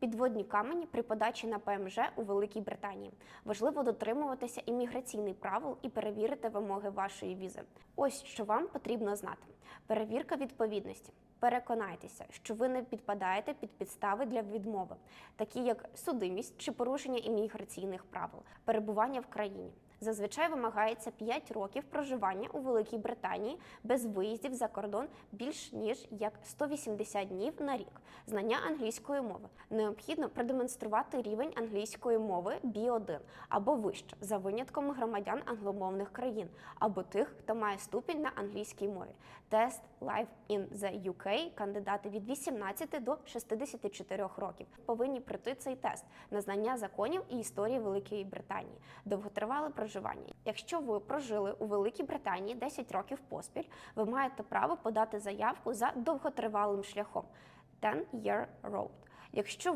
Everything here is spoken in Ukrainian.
Підводні камені при подачі на ПМЖ у Великій Британії. Важливо дотримуватися імміграційних правил і перевірити вимоги вашої візи. Ось що вам потрібно знати: перевірка відповідності. Переконайтеся, що ви не підпадаєте під підстави для відмови, такі як судимість чи порушення імміграційних правил, перебування в країні. Зазвичай вимагається 5 років проживання у Великій Британії без виїздів за кордон більш ніж як 180 днів на рік. Знання англійської мови необхідно продемонструвати рівень англійської мови B1 або вище за винятком громадян англомовних країн або тих, хто має ступінь на англійській мові. Тест Live in the UK кандидати від 18 до 64 років повинні пройти цей тест на знання законів і історії Великої Британії, довготривале проживання. Якщо ви прожили у Великій Британії 10 років поспіль, ви маєте право подати заявку за довготривалим шляхом 10-year road. Якщо